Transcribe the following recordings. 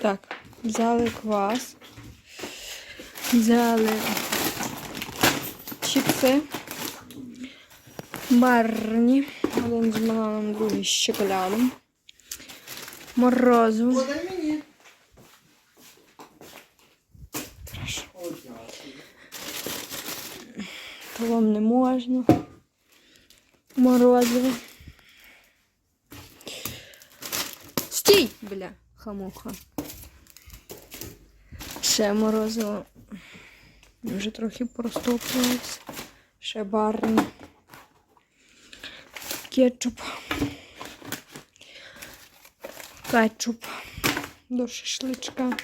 Так, взяли квас. Взяли чіпси. Барні. Один з бананом, другий з шоколадом. То вам не можна. Морозиво. Стій! Бля, хамуха. Ще морозиво. Вже трохи простоплюється. Ще барні. Кетчуп. Кетчуп. До шашличка.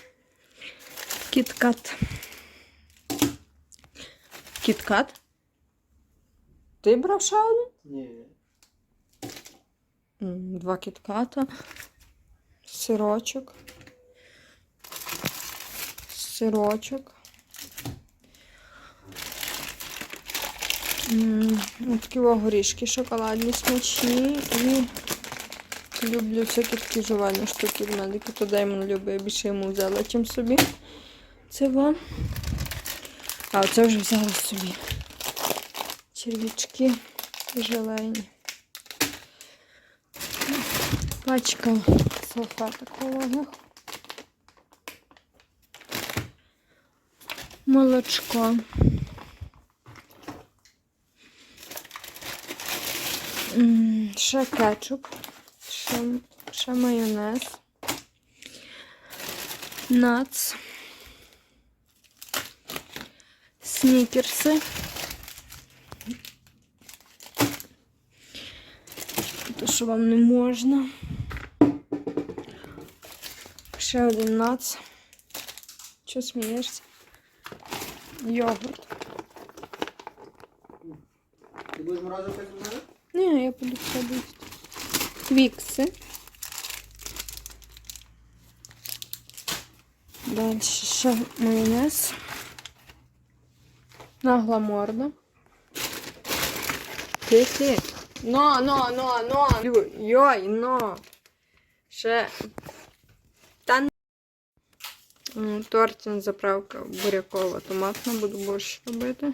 Кіткат. Кіткат? Ти брав ще один? Ні. Два кітката. Сирочок. Сирочок. Такі горішки шоколадні смачні. І люблю всякі такі жувальні штуки в мене. То Деймон любить, я більше йому взяла, чим собі. Це вам. А оце вже взяла собі. Червячки желейні. Пачка салфеток вологих. Молочко. Ще кетчуп. Ще, ще майонез. Нац. Снікерси. То, що вам не можна. Ще один нац. Що смієшся? Йогурт. Ти будеш морозиво пити з мене? Ні, я буду ходити. Твікси. Далі ще майонез. Нагла морда. Ти-ти. Но, но, но, но. Йой, но. Ще. Та н- М, Тортин заправка бурякова, томатна, буду борщ робити.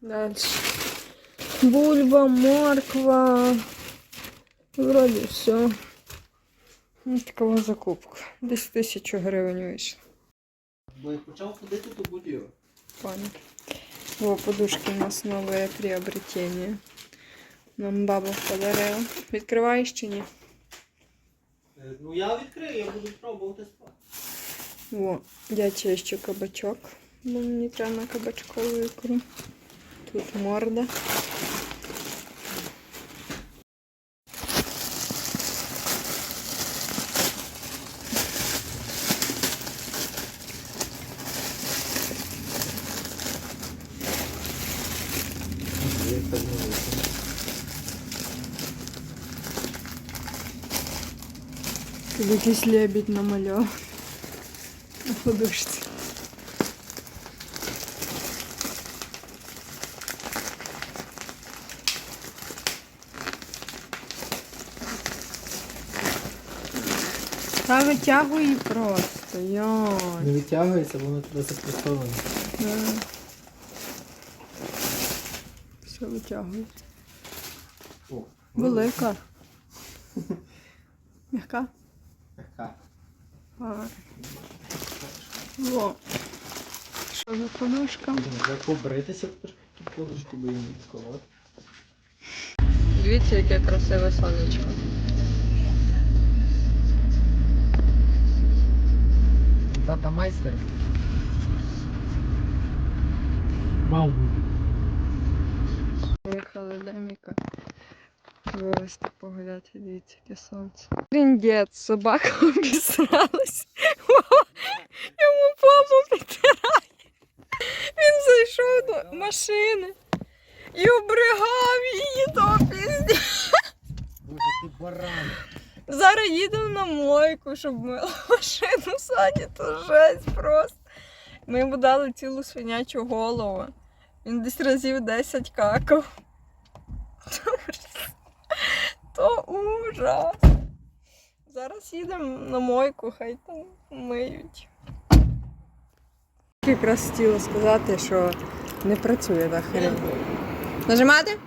Далі. Бульба, морква. Вроді все. Ось така закупка. Десь тисячу гривень вийшло. Бо як почав ходити, то боліло. Пані. О, подушки у нас нове приобретення. Нам баба подарила. Відкриваєш чи ні? Е, Ну я відкрию, я буду пробувати спати. О, я чищу кабачок, мені треба на кабачкову ікру. Тут морда. Тут якийсь лебідь намальов. На подушці. Та витягуй її просто, йой. Не витягується, воно туди запресоване. Да. Все витягує. О, Велика. М'яка. Во. Що за подушка? Побритися трошки подушку, бо її не відколоти. Дивіться, яке красиве сонечко. Тата майстер. Вау. Виїхали до Міка. Вивезти погуляти, дивіться, яке сонце. Тріндець, собака обісралась. Йому попу підтирає. Він зайшов до машини і обригав її до пізді. Боже, ти баран. Зараз їдемо на мойку, щоб мила машину Сані, то жесть просто. Ми йому дали цілу свинячу голову. Він десь разів 10 какав. То ужас. Зараз їдемо на мойку, хай там миють. Якраз хотіла сказати, що не працює та хрень. Нажимати?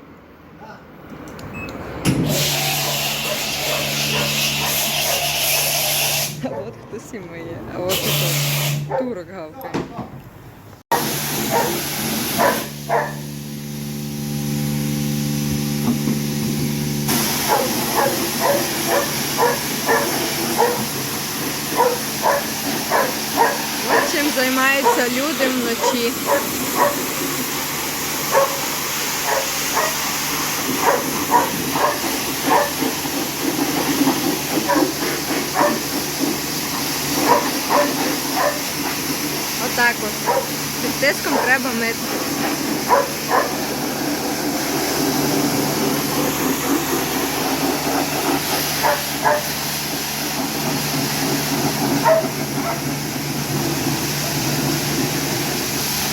А от хтось і миє, а от і тут турок гавкає. От чим займаються люди вночі. Отак от. Під тиском треба мити.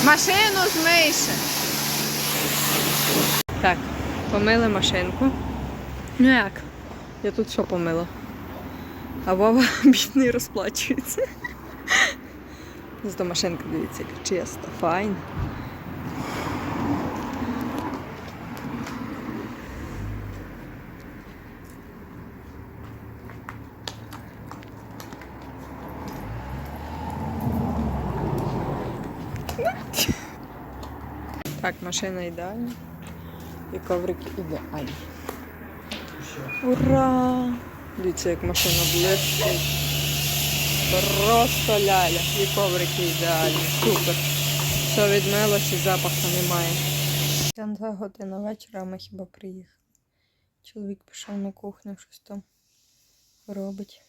Машину змийше. Так, помили машинку. Ну як? Я тут що помила? А Вова бідний розплачується. Зато машинка, дивіться, яка чиста, файна. Так, машина ідеальна. І коврики ідеальні. Ура! Дивіться, як машина блистить. Просто ляля. І коврики ідеальні. Супер. Все відмилось і запаху немає. Два година вечора, а ми хіба приїхали. Чоловік пішов на кухню, щось там робить.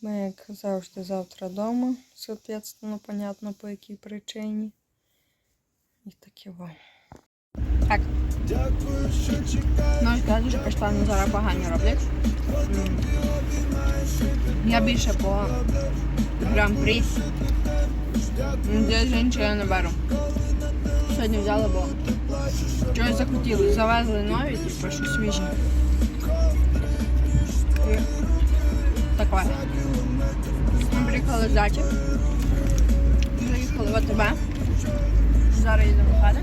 Ми, як завжди, завтра вдома. Соответственно, понятно по якій причині. І таке вам. Так. Можеш сказати, що каштани зараз погані роблять. Я більше по гран-прі. Десь інше я не беру. Сьогодні взяла, бо чогось захотіли. Завезли нові, типу, що свіжі. І таке. Ми приїхали з дачі. Заїхали в АТБ. Зараз їдемо в хати.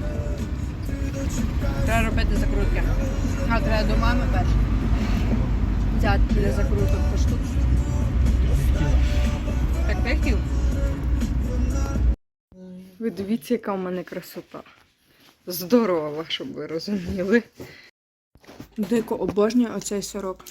Треба робити закрутки. А треба до мами перше. Взяти для закруток по штуку. Так ти хотів? Ви дивіться, яка у мене красота. Здорова, щоб ви розуміли. Дико обожнюю оцей сирок.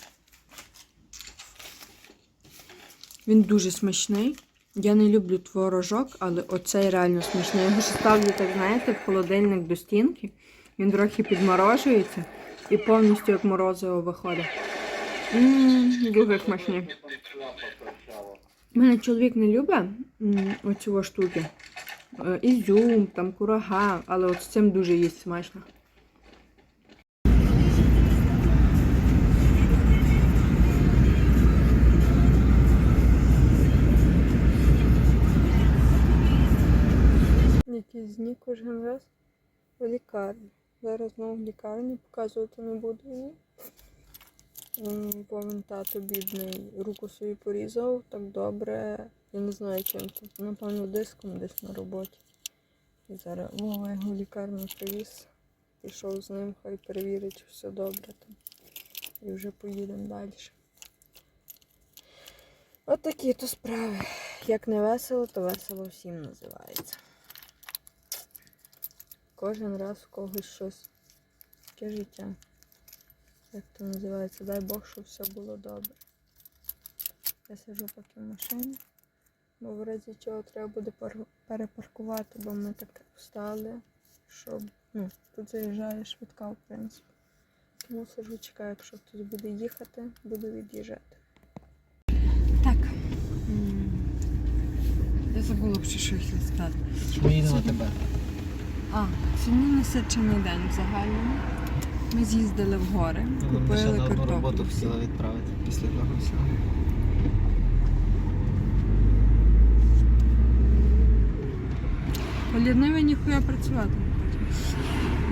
Він дуже смачний. Я не люблю творожок, але оцей реально смачний. Я його ще ставлю, так знаєте, в холодильник до стінки. Він трохи підморожується і повністю як морозиво виходить. Ммм, дуже смачний. У мене чоловік не любить оці штуки. Е, Ізюм, там курага, але от з цим дуже їсть смачно. Якийсь дні кожен раз в лікарні. Зараз знову в лікарні показувати не буду її. Повен тато бідний руку свою порізав так добре. Я не знаю чим це. Напевно, диском десь на роботі. І зараз Вова його в лікарню привіз. Пішов з ним, хай перевірить, чи все добре там. І вже поїдемо далі. От такі то справи. Як не весело, то весело всім називається. Кожен раз в когось щось. Таке життя. Як то називається? Дай Бог, щоб все було добре. Я сиджу поки в машині, бо в разі чого треба буде перепаркувати, бо ми так встали, щоб ну, тут заїжджає швидка, в принципі. Тому сиджу, чекаю, якщо хтось буде їхати, буду від'їжджати. Так. Я забула що хотіла сказати. Ми їдемо тебе. А, сьогодні насичений день в загальному. Ми з'їздили в гори, Ми ще купили на одну роботу картоплю. хотіла відправити після того всього. Полідними ніхуя працювати не хоче.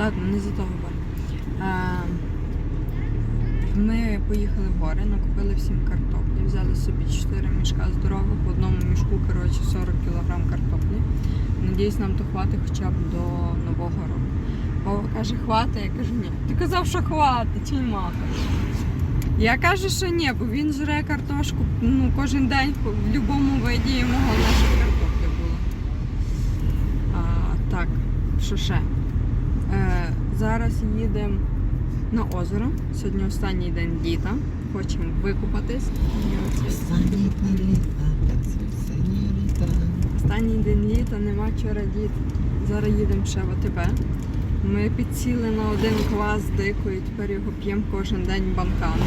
Ладно, не за того говорю. А, Ми поїхали в гори, накупили всім. Насправді взяли собі 4 мішка здорових, в одному мішку, коротше, 40 кг картоплі. Надіюсь, нам то хватить хоча б до Нового року. Вова каже, хватить, я кажу, ні. Ти казав, що хватить, чи махаєш? Я кажу, що ні, бо він жре картошку ну, кожен день в будь-якому виді йому головне, щоб картопля була. А, так, що ще? Е, зараз їдемо на озеро. Сьогодні останній день літа. Хочемо викупатись. І оце Останній день літа, нема чого радіти. Зараз їдемо ще в АТБ. Ми підсіли на один квас дикої, тепер його п'ємо кожен день банками.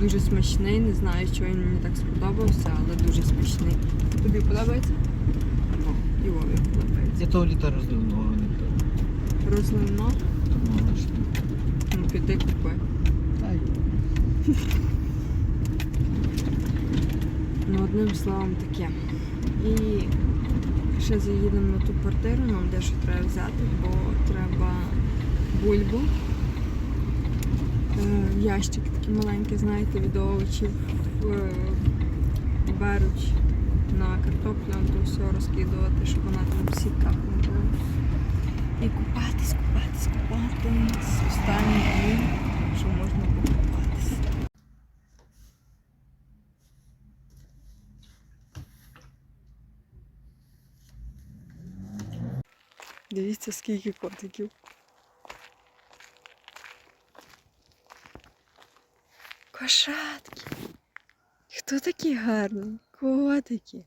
Дуже смачний, не знаю, чого він мені так сподобався, але дуже смачний. Тобі подобається? Ну, і Вові подобається. Я того літа розливного не пив. Розливно, ну піди купи. Ай. Ну, одним словом таке. І ще заїдемо на ту квартиру, нам дещо треба взяти, бо треба бульбу. Е, ящик такий маленький, знаєте, від овочів беруть на картоплю, то все розкидувати, щоб вона там в сітках не була. І купатись, купатись, купатись. Останні дні, що можна покупатись. Дивіться, скільки котиків. Кошатки. Хто такі гарні? Котики.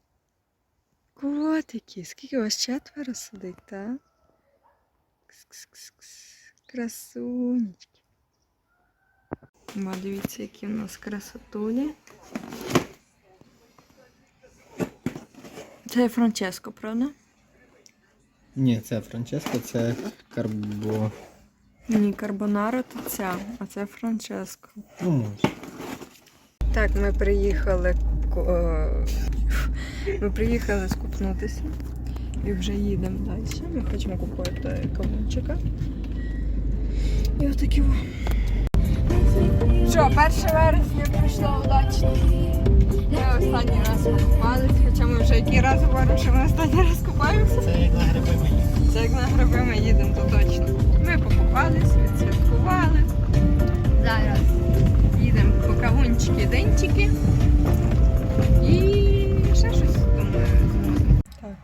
Котики. Скільки у вас четверо сидить, так? Кс-кс-кс-кс. Красунечки. Ма, дивіться, які у нас красотулі. Це Франческо, правда? Ні, це Франческо, це карбо. Ні, карбонара то ця, а це Франческо. Ну, може. Так, ми приїхали. е, Ми приїхали скупнутися і вже їдемо далі. Ми хочемо купити кавунчика. І отакі. Що, 1 вересня пройшло удачно. Ми останній раз покупались, хоча ми вже який раз говоримо, що ми останній раз купаємося. Це як на гриби мені. Це як на гриби ми їдемо, то точно. Ми покупались, відсвяткували. Зараз їдемо по кавунчики, денчики. І ще щось думаю. Так.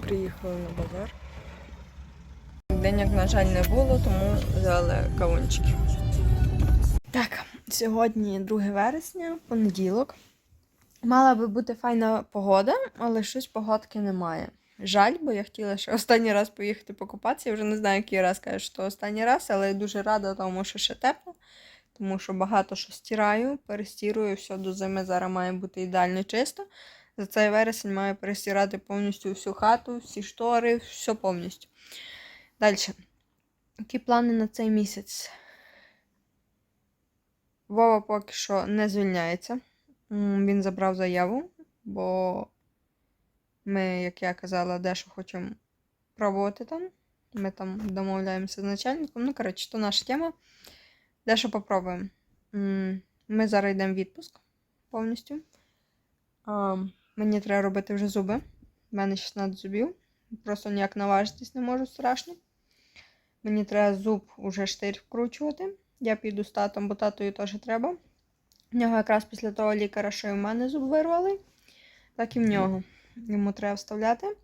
Приїхали на базар. Денег, на жаль, не було, тому взяли кавунчики. Так, сьогодні 2 вересня, понеділок. Мала би бути файна погода, але щось погодки немає. Жаль, бо я хотіла ще останній раз поїхати покупатися. Я вже не знаю, який раз кажу, що останній раз, але я дуже рада, тому що ще тепло, тому що багато що стираю, перестірую, все до зими зараз має бути ідеально чисто. За цей вересень маю перестирати повністю всю хату, всі штори, все повністю. Далі. Які плани на цей місяць? Вова поки що не звільняється. Він забрав заяву, бо ми, як я казала, дещо хочемо пробувати там. Ми там домовляємося з начальником. Ну, коротше, то наша тема. Дещо попробуємо. Ми зараз йдемо в відпуск повністю. Мені треба робити вже зуби. У мене 16 зубів. Просто ніяк наважитись не можу страшно. Мені треба зуб уже штир вкручувати. Я піду з татом, бо татою теж треба. В нього якраз після того лікаря, що і в мене зуб вирвали, так і в нього. Йому треба вставляти.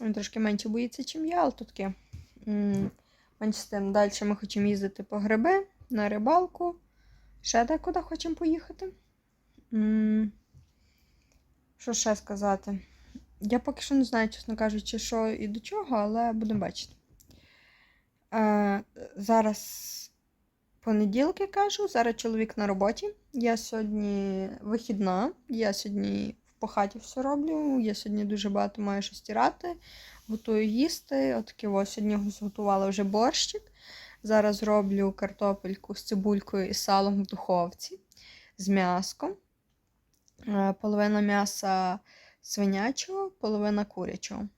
Він трошки менше боїться, ніж я, але таке. Менше з тим. Далі ми хочемо їздити по гриби, на рибалку. Ще декуди хочемо поїхати. Що ще сказати? Я поки що не знаю, чесно кажучи, що і до чого, але будемо бачити. Е, зараз понеділки кажу, зараз чоловік на роботі. Я сьогодні вихідна, я сьогодні по хаті все роблю. Я сьогодні дуже багато маю що стирати, готую їсти. Отаке ось сьогодні зготувала вже борщик. Зараз роблю картопельку з цибулькою і салом в духовці з м'яском. Е, Половина м'яса свинячого, половина курячого.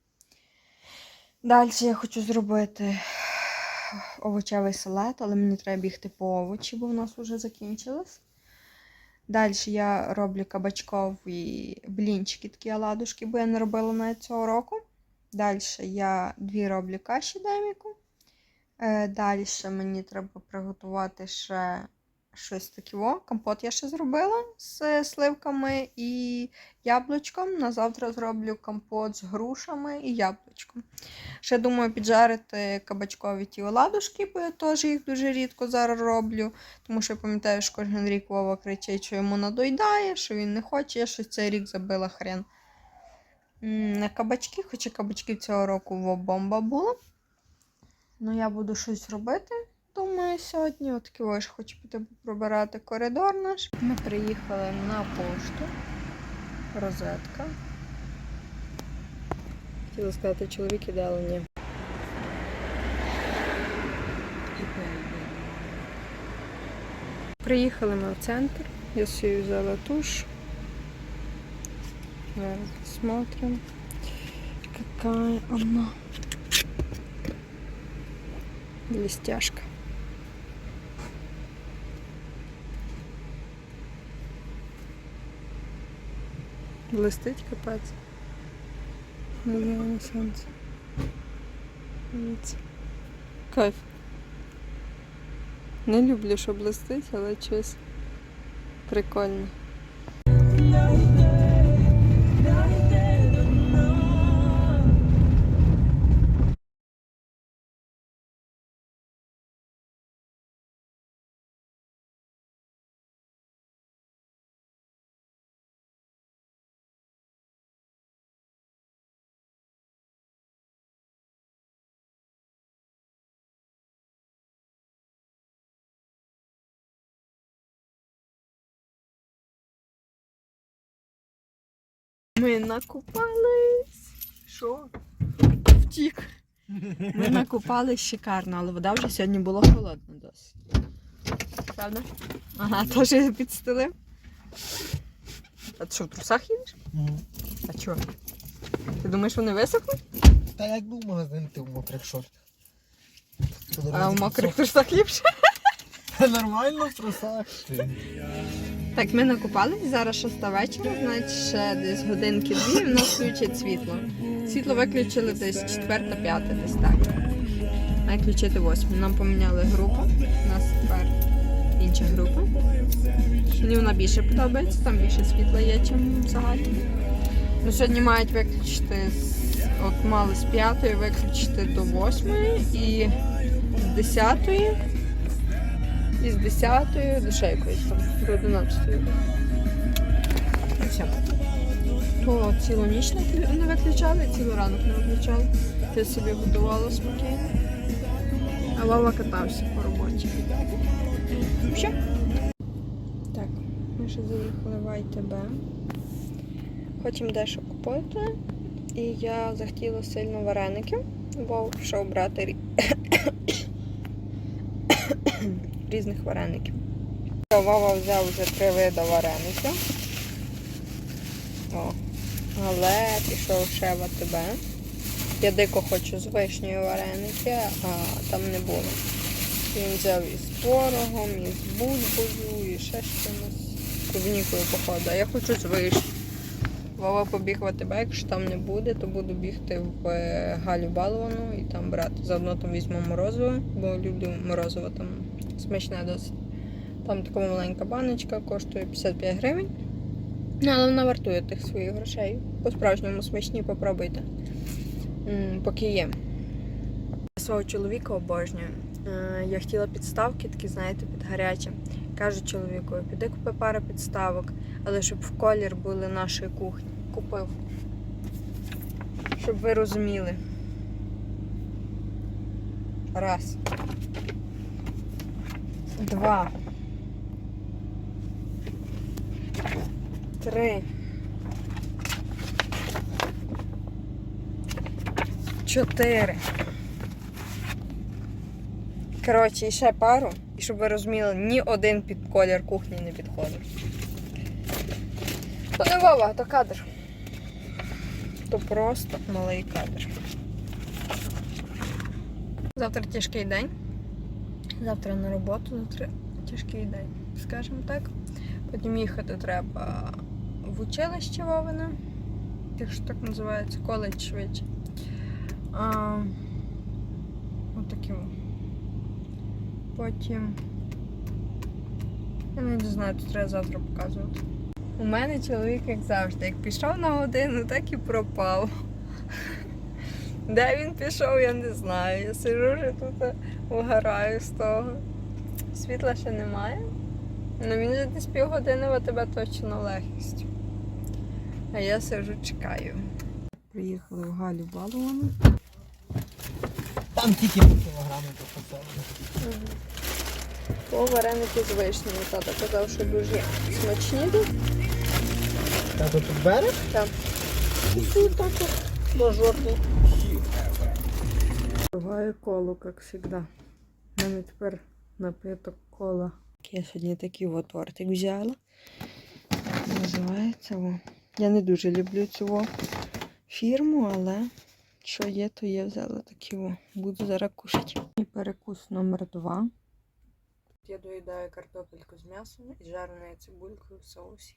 Далі я хочу зробити овочевий салат, але мені треба бігти по овочі, бо в нас вже закінчилось. Далі я роблю кабачкові блінчики, такі оладушки, бо я не робила на цього року. Далі я дві роблю каші деміку. Е, Далі мені треба приготувати ще щось таке. О, компот я ще зробила з сливками і яблучком. На завтра зроблю компот з грушами і яблучком. Ще думаю піджарити кабачкові ті оладушки, бо я теж їх дуже рідко зараз роблю. Тому що я пам'ятаю, що кожен рік Вова кричить, що йому надоїдає, що він не хоче. Я щось цей рік забила хрен. На кабачки, хоча кабачків цього року бомба була. Ну, я буду щось робити, думаю, сьогодні. От ось хочу піти пробирати коридор наш. Ми приїхали на пошту. Розетка. Хотіла сказати, чоловік іде, але ні. Приїхали ми в центр. Я собі взяла туш. Зараз посмотрим, какая она. Блестяшка. Блистить капець. На сонце. Дивіться. Кайф. Не люблю, що блистить, але щось прикольне. Ми накупались. Що? Втік. Ми накупались шикарно, але вода вже сьогодні була холодна досить. Правда? Ага, теж підстелив. А ти що, в трусах їдеш? А чого? Ти думаєш, вони висохли? Та як був магазин, ти в мокрих шортах. А в мокрих трусах ліпше? Нормально в трусах. Ти. Так, ми накупались, зараз 6 вечора, значить ще десь годинки дві, в нас включать світло. Світло виключили десь 4-5, десь так. Має включити 8. Нам поміняли групу. У нас тепер інша група. Мені вона більше подобається, там більше світла є, ніж в загальному. Ну, сьогодні мають виключити от мали з 5 виключити до 8 і з 10 і з 10 до ще якоїсь там, до 11. Все. То цілу ніч не виключали, цілу ранок не виключали. Ти собі готувала спокійно. А Вова катався по роботі. Все. Так, ми ще заїхали в АйТБ. Хочемо дещо купити. І я захотіла сильно вареників, бо пішов брати різних вареників. Вова взяв вже три види вареників. О, але пішов ще в АТБ. Я дико хочу з вишнею вареники, а там не було. Він взяв із творогом, із бульбою, і ще чимось. Клубнікою, походу. Я хочу з вишні. Вова побіг в АТБ, якщо там не буде, то буду бігти в е, Галю Баловану і там брати. Заодно там візьму морозиво, бо люблю морозиво там смачне досить. Там така маленька баночка, коштує 55 гривень. Ну, але вона вартує тих своїх грошей. По-справжньому смачні, попробуйте. Поки є. Свого чоловіка обожнюю. Е, Я хотіла підставки, такі, знаєте, під гаряче. Кажу чоловіку, піди купи пару підставок, але щоб в колір були нашої кухні. Купив. Щоб ви розуміли. Раз. Два. Три. Чотири. Коротше, і ще пару. І щоб ви розуміли, ні один під колір кухні не підходить. То не Вова, то кадр. То просто малий кадр. Завтра тяжкий день. Завтра на роботу, завтра тяжкий день, скажімо так. Потім їхати треба в училище Вовине. Якщо так називається, коледж швидше. Отаким. Потім. Я не знаю, тут треба завтра показувати. У мене чоловік, як завжди, як пішов на годину, так і пропав. Де він пішов, я не знаю. Я сижу вже тут вгораю з того. Світла ще немає. Ну він же десь півгодини в тебе точно легкістю. А я сижу, чекаю. Приїхали в Галю Балувану. Там тільки по кілограму попасали. По вареники з вишнею. Тато казав, що дуже смачні тут. Та тут берег? Там. Тут так мажорний. Буває коло, як завжди. У мене тепер напиток кола. Я сьогодні такий от тортик взяла. Називається. О. Я не дуже люблю цю фірму, але що є, то є взяла такі. О. Буду зараз кушати. І перекус номер два. Я доїдаю картопельку з м'ясом і жареною цибулькою в соусі.